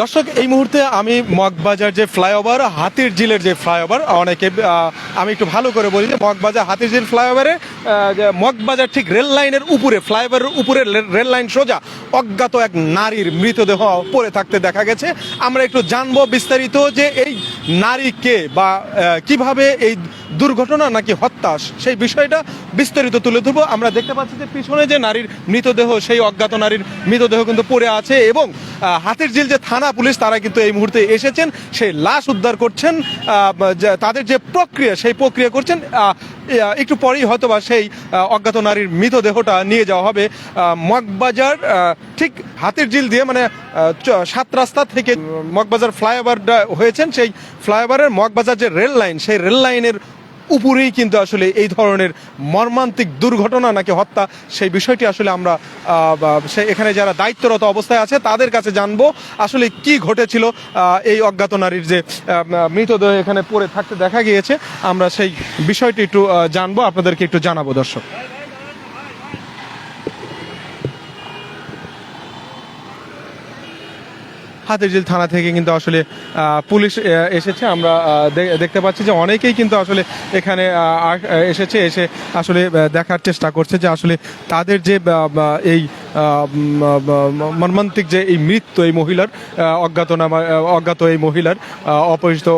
দর্শক, এই মুহূর্তে আমি মগবাজার যে ফ্লাইওভার, হাতির ঝিলের যে ফ্লাইওভার, অনেকে আমি একটু ভালো করে বলি যে মগবাজার হাতির ঝিল ফ্লাইওভারে মগবাজার ঠিক রেল লাইনের উপরে, ফ্লাইওভারের উপরে রেল লাইন সোজা, অজ্ঞাত এক নারীর মৃতদেহ পড়ে থাকতে দেখা গেছে। আমরা একটু জানব বিস্তারিত যে এই নারী কে বা কীভাবে এই দুর্ঘটনা নাকি হত্যা সেই বিষয়টা বিস্তারিত তুলে ধরবো। আমরা দেখতে পাচ্ছি যে পিছনে যে নারীর মৃতদেহ, সেই অজ্ঞাত নারীর মৃতদেহ কিন্তু পড়ে আছে এবং হাতির ঝিল যে থানা পুলিশ, তারা কিন্তু এই মুহূর্তে এসেছেন। সেই লাশ উদ্ধার করছেন তাদের যে প্রক্রিয়া, সেই প্রক্রিয়া করছেন একটু পরেই হয়তো বা সেই অজ্ঞাত নারীর মৃতদেহটা নিয়ে যাওয়া হবে। মগবাজার ঠিক হাতির ঝিল দিয়ে মানে সাত রাস্তা থেকে মগবাজার ফ্লাইওভারটা হয়েছেন। সেই ফ্লাইওভারের মগবাজার যে রেল লাইন সেই রেল লাইনের উপরেই কিন্তু আসলে এই ধরনের মর্মান্তিক দুর্ঘটনা নাকি হত্যা, সেই বিষয়টি আসলে আমরা এখানে যারা দায়িত্বরত অবস্থায় আছে তাদের কাছে জানব আসলে কি ঘটেছিল এই অজ্ঞাত নারীর যে মৃতদেহ এখানে পড়ে থাকতে দেখা গিয়েছে। আমরা সেই বিষয়টি একটু জানব, আপনাদেরকে একটু জানাব, দর্শক। হাতিরঝিল থানা থেকে কিন্তু আসলে পুলিশ এসেছে। আমরা দেখতে পাচ্ছি যে অনেকেই কিন্তু আসলে এখানে এসেছে, এসে আসলে দেখার চেষ্টা করছে যে আসলে তাদের যে এই মর্মান্তিক যে এই মৃত্যু এই মহিলার আহ, অজ্ঞাত এই মহিলার অপরিচিত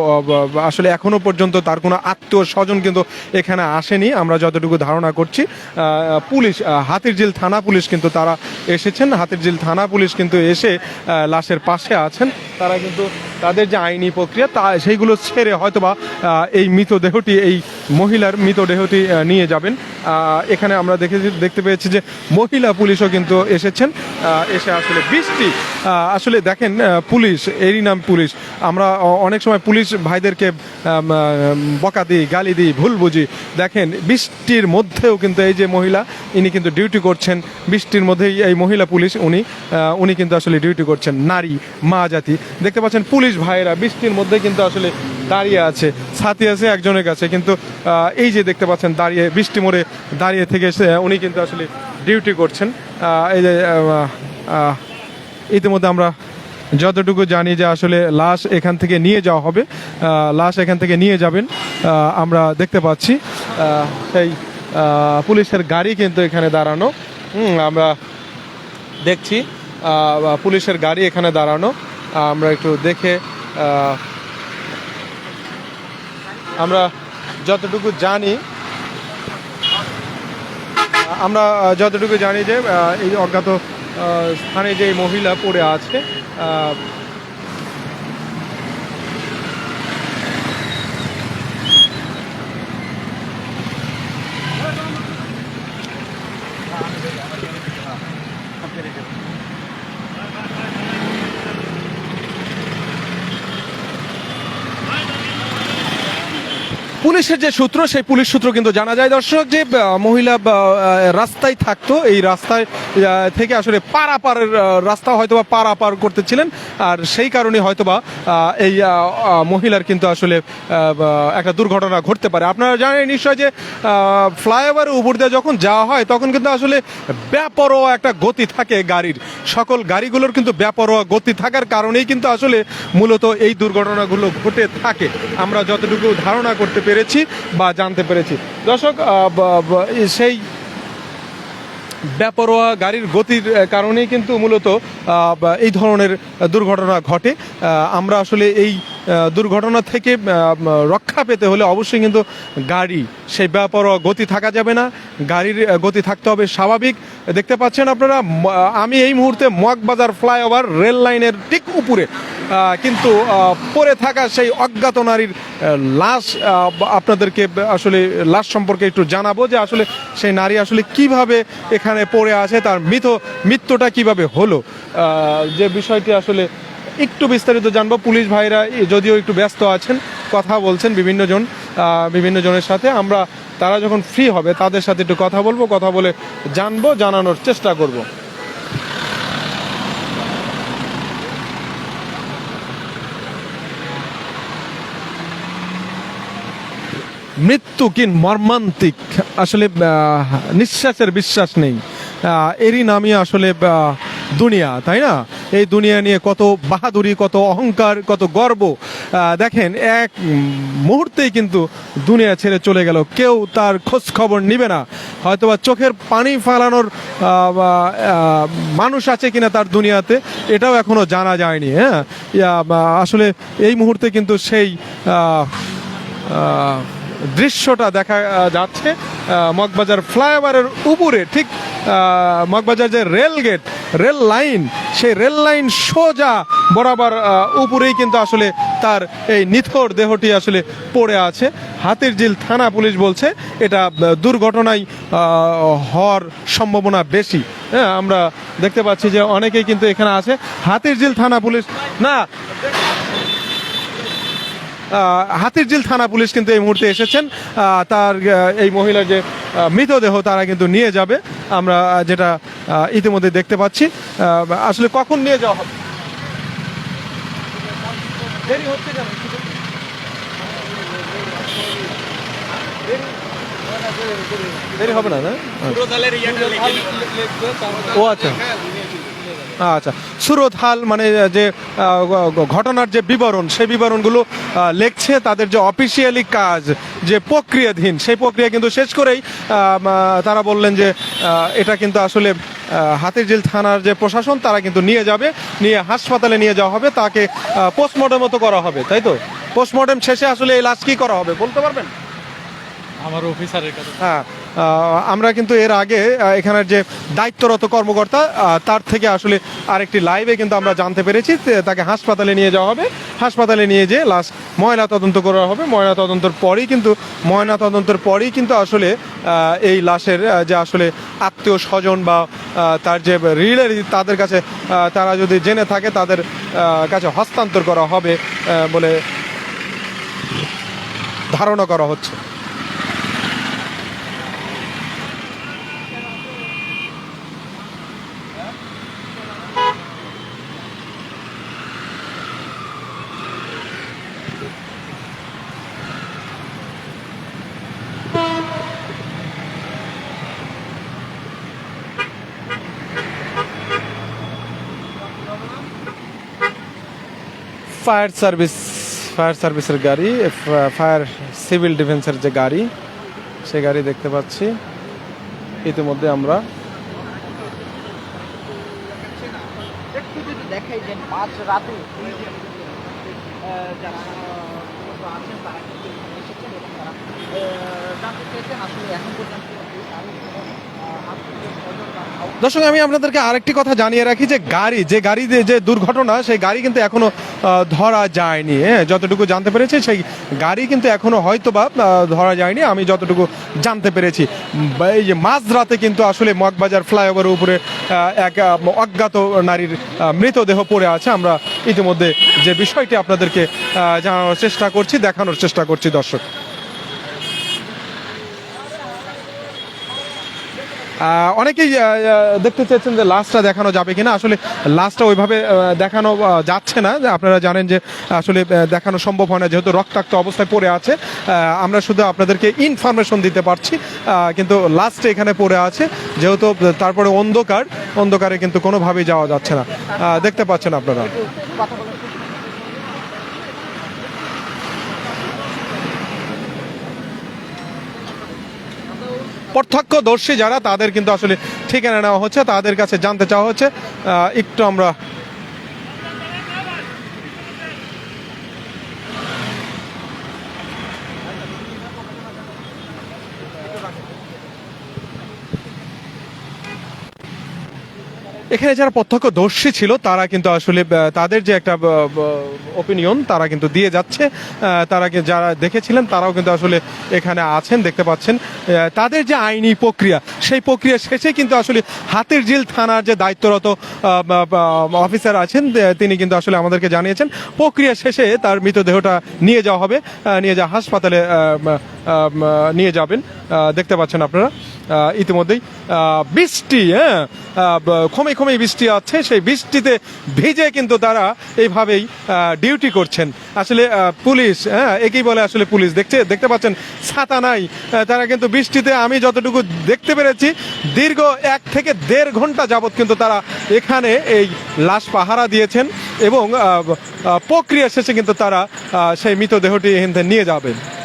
আসলে এখনও পর্যন্ত তার কোনো আত্মীয় স্বজন কিন্তু এখানে আসেনি। আমরা যতটুকু ধারণা করছি পুলিশ হাতিরঝিল থানা পুলিশ কিন্তু তারা এসেছেন। হাতিরঝিল থানা পুলিশ কিন্তু এসে লাশের পাশে আছেন। তারা কিন্তু তাদের যে আইনি প্রক্রিয়া তা সেইগুলো ছেড়ে হয়তোবা এই মৃতদেহটি এই মহিলার মৃতদেহটি নিয়ে যাবেন। এখানে আমরা দেখেছি দেখতে পেয়েছি যে মহিলা পুলিশও কিন্তু এসেছেন। এসে আসলে বৃষ্টি আসলে দেখেন পুলিশ, এরই নাম পুলিশ। আমরা অনেক সময় পুলিশ ভাইদেরকে বকা দিই, গালি দিই, ভুল বুঝি। দেখেন, বৃষ্টির মধ্যেও কিন্তু এই যে মহিলা, ইনি কিন্তু ডিউটি করছেন। বৃষ্টির মধ্যেই এই মহিলা পুলিশ, উনি উনি কিন্তু আসলে ডিউটি করছেন। নারী, মা জাতি। দেখতে পাচ্ছেন, পুলিশ ভাইয়েরা বৃষ্টির মধ্যে কিন্তু আসলে দাঁড়িয়ে আছে ছাতি আছে, একজনের কাছে। কিন্তু এই যে দেখতে পাচ্ছেন, দাঁড়িয়ে, বৃষ্টি মোড়ে দাঁড়িয়ে থেকে উনি কিন্তু আসলে ডিউটি করছেন। এই যে ইতিমধ্যে আমরা যতটুকু জানি যে আসলে লাশ এখান থেকে নিয়ে যাওয়া হবে। লাশ এখান থেকে নিয়ে যাবেন আমরা দেখতে পাচ্ছি। সেই পুলিশের গাড়ি কিন্তু এখানে দাঁড়ানো। আমরা দেখছি পুলিশের গাড়ি এখানে দাঁড়ানো। আমরা একটু দেখে আমরা যতটুকু জানি আমরা যতটুকু জানি যে এই অজ্ঞাত স্থানে যে মহিলা পড়ে আছে আহ, পুলিশের যে সূত্র সেই পুলিশ সূত্র কিন্তু জানা যায়। দর্শক যে মহিলা রাস্তায় থাকতো এই রাস্তায় থেকে আসলে পারাপারের আহ, রাস্তা হয়তো বা পারাপার করতেছিলেন। আর সেই কারণে হয়তোবা এই মহিলার কিন্তু আসলে একটা দুর্ঘটনা ঘটতে পারে। আপনারা জানেন নিশ্চয় যে ফ্লাইওভারের উপর দিয়ে যখন যাওয়া হয় তখন কিন্তু আসলে ব্যাপরোয়া একটা গতি থাকে গাড়ির। সকল গাড়িগুলোর কিন্তু ব্যাপরোয়া গতি থাকার কারণেই কিন্তু আসলে মূলত এই দুর্ঘটনাগুলো ঘটে থাকে। আমরা যতটুকু ধারণা করতে পেরেছি বা জানতে পেরেছি। দর্শক সেই বেপরোয়া গাড়ির গতির কারণেই কিন্তু মূলত এই ধরনের দুর্ঘটনা ঘটে। আমরা আসলে এই দুর্ঘটনা থেকে রক্ষা পেতে হলে অবশ্যই কিন্তু গাড়ি, সেই বেপরোয়া গতি থাকা যাবে না। গাড়ির গতি থাকতে হবে স্বাভাবিক। দেখতে পাচ্ছেন আপনারা আমি এই মুহূর্তে মগবাজার ফ্লাইওভার রেল লাইনের ঠিক উপরে কিন্তু পড়ে থাকা সেই অজ্ঞাত নারীর লাশ আপনাদেরকে আসলে লাশ সম্পর্কে একটু জানাব যে আসলে সেই নারী আসলে কীভাবে এখানে পড়ে আছে, তার মৃত, মৃত্যুটা কীভাবে হলো। যে বিষয়টি আসলে একটু বিস্তারিত জানব। পুলিশ ভাইরা যদিও একটু ব্যস্ত আছেন, কথা বলছেন বিভিন্ন জন বিভিন্ন জনের সাথে। আমরা, তারা যখন ফ্রি হবে, তাদের সাথে একটু কথা বলব, কথা বলে জানব, জানানোর চেষ্টা করব। মৃত্যু কি মর্মান্তিক? আসলে নিঃশ্বাসের বিশ্বাস নেই। এরই নামই আসলে দুনিয়া, তাই না? এই দুনিয়া নিয়ে কত বাহাদুরি, কত অহংকার, কত গর্ব। দেখেন, এক মুহূর্তেই কিন্তু দুনিয়া ছেড়ে চলে গেল। কেউ তার খোঁজ খবর নিবে না। হয়তোবা চোখের পানি ফালানোর মানুষ আছে কিনা তার দুনিয়াতে, এটাও এখনও জানা যায়নি হ্যাঁ? আসলে এই মুহূর্তে কিন্তু সেই দৃশ্যটা দেখা যাচ্ছে মগবাজার ফ্লাইওভারের উপরে, ঠিক মগবাজার যে রেল গেট রেল লাইন, সেই রেল লাইন সোজা বরাবর উপরেই কিন্তু আসলে তার এই নিথর দেহটি আসলে পড়ে আছে। হাতির জিল থানা পুলিশ বলছে, এটা দুর্ঘটনায় হওয়ার সম্ভাবনা বেশি। হ্যাঁ আমরা দেখতে পাচ্ছি যে অনেকেই কিন্তু এখানে আছে। হাতির জিল থানা পুলিশ, না হাতিরঝিল থানা পুলিশ কিন্তু এই মুহূর্তে এসেছেন। তার এই মহিলার যে মৃতদেহ তারা কিন্তু নিয়ে যাবে। আমরা যেটা ইতিমধ্যে দেখতে পাচ্ছি। আসলে কখন নিয়ে যাওয়া হবে? দেরি হচ্ছে কেন? দেরি হবে না না? ও আচ্ছা। আচ্ছা। সুরত হাল মানে যে ঘটনার যে বিবরণ, সেই বিবরণগুলো লিখছে তাদের যে অফিসিয়ালি কাজ, যে প্রক্রিয়াধীন, সেই প্রক্রিয়া কিন্তু শেষ করেই তারা বললেন যে এটা কিন্তু আসলে হাতিরঝিল থানার যে প্রশাসন, তারা কিন্তু নিয়ে যাবে, নিয়ে হাসপাতালে নিয়ে যাওয়া হবে, তাকে পোস্টমর্টম মতো করা হবে, তাই তো? পোস্টমর্টম শেষে আসলে এই লাশ কি করা হবে, বলতে পারবেন? আমার অফিসারের কাছে। হ্যাঁ আমরা কিন্তু এর আগে এখানের যে দায়িত্বরত কর্মকর্তা তার থেকে আসলে আরেকটি লাইভে কিন্তু আমরা জানতে পেরেছি তাকে হাসপাতালে নিয়ে যাওয়া হবে। হাসপাতালে নিয়ে যেয়ে লাশ ময়না তদন্ত করা হবে। ময়না তদন্তর পরেই কিন্তু, ময়না তদন্তের পরেই কিন্তু আসলে এই লাশের যে আসলে আত্মীয় স্বজন বা তার যে রিলের তাদের কাছে তারা যদি জেনে থাকে, তাদের কাছে হস্তান্তর করা হবে বলে ধারণা করা হচ্ছে। ফায়ার সার্ভিস, ফায়ার সার্ভিসের গাড়ি ফায়ার সিভিল ডিফেন্সের যে গাড়ি সে গাড়ি দেখতে পাচ্ছি। ইতিমধ্যে আমরা দর্শক, আমি আপনাদেরকে আরেকটি কথা জানিয়ে রাখি যে গাড়ি, যে গাড়িতে যে দুর্ঘটনা, সেই গাড়ি কিন্তু এখনও ধরা যায়নি। হ্যাঁ যতটুকু জানতে পেরেছি, সেই গাড়ি কিন্তু এখনও হয়তো বা ধরা যায়নি। আমি যতটুকু জানতে পেরেছি। এই যে মাঝরাতে কিন্তু আসলে মগবাজার ফ্লাইওভারের উপরে এক অজ্ঞাত নারীর মৃতদেহ পড়ে আছে। আমরা ইতিমধ্যে যে বিষয়টি আপনাদেরকে জানানোর চেষ্টা করছি, দেখানোর চেষ্টা করছি দর্শক। অনেকেই দেখতে চেয়েছেন যে লাস্টটা দেখানো যাবে কিনা। আসলে লাস্টটা ওইভাবে দেখানো যাচ্ছে না। আপনারা জানেন যে, আসলে দেখানো সম্ভব হয় না, যেহেতু রক্তাক্ত অবস্থায় পড়ে আছে। আমরা শুধু আপনাদেরকে ইনফরমেশন দিতে পারছি। কিন্তু লাস্টে এখানে পড়ে আছে, যেহেতু তারপরে অন্ধকার, অন্ধকারে কিন্তু কোনোভাবেই যাওয়া যাচ্ছে না। দেখতে পাচ্ছেন আপনারা। প্রত্যক্ষদর্শী যারা, তাদের কিন্তু আসলে ঠিকানা নেওয়া হচ্ছে, তাদের কাছে জানতে চাওয়া হচ্ছে। একটু আমরা এখানে যারা প্রত্যক্ষদর্শী ছিল তারা কিন্তু আসলে তাদের যে একটা ওপিনিয়ন তারা কিন্তু দিয়ে যাচ্ছে। তারা যারা দেখেছিলেন তারাও কিন্তু আসলে এখানে আছেন দেখতে পাচ্ছেন। তাদের যে আইনি প্রক্রিয়া সেই প্রক্রিয়া শেষে কিন্তু আসলে হাতের জিল থানার যে দায়িত্বরত অফিসার আছেন তিনি কিন্তু আসলে আমাদেরকে জানিয়েছেন প্রক্রিয়া শেষে তার মৃতদেহটা নিয়ে যাওয়া হবে। নিয়ে যাওয়া হাসপাতালে নিয়ে যাবেন। দেখতে পাচ্ছেন আপনারা। ইতিমধ্যেই বৃষ্টি হ্যাঁ? আহ, ব- খমে খমে রকমই বৃষ্টি আছে, সেই বৃষ্টিতে ভিজে কিন্তু তারা এইভাবেই ডিউটি করছেন। আসলে পুলিশ হ্যাঁ একই বলে আসলে পুলিশ। দেখছে, দেখতে পাচ্ছেন, ছাতা নাই। তারা কিন্তু বৃষ্টিতে, আমি যতটুকু দেখতে পেরেছি, দীর্ঘ এক থেকে দেড় ঘণ্টা যাবৎ কিন্তু তারা এখানে এই লাশ পাহারা দিয়েছেন এবং প্রক্রিয়া শেষে কিন্তু তারা সেই মৃতদেহটি এখান থেকে নিয়ে যাবেন।